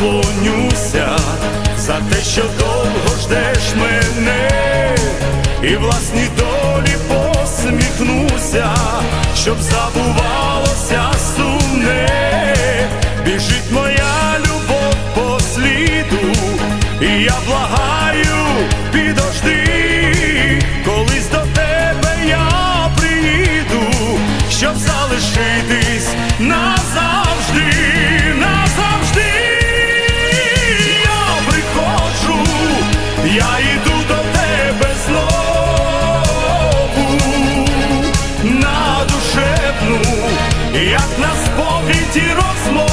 клонюся за те, що довго ждеш мене, і власні долі посміхнуся, щоб забувалося сумне, біжить моя любов по сліду, і я благаю, підожди, колись до тебе я приїду, щоб залишитись назад. я йду до тебе знову на душевну, як на сповіді розмову.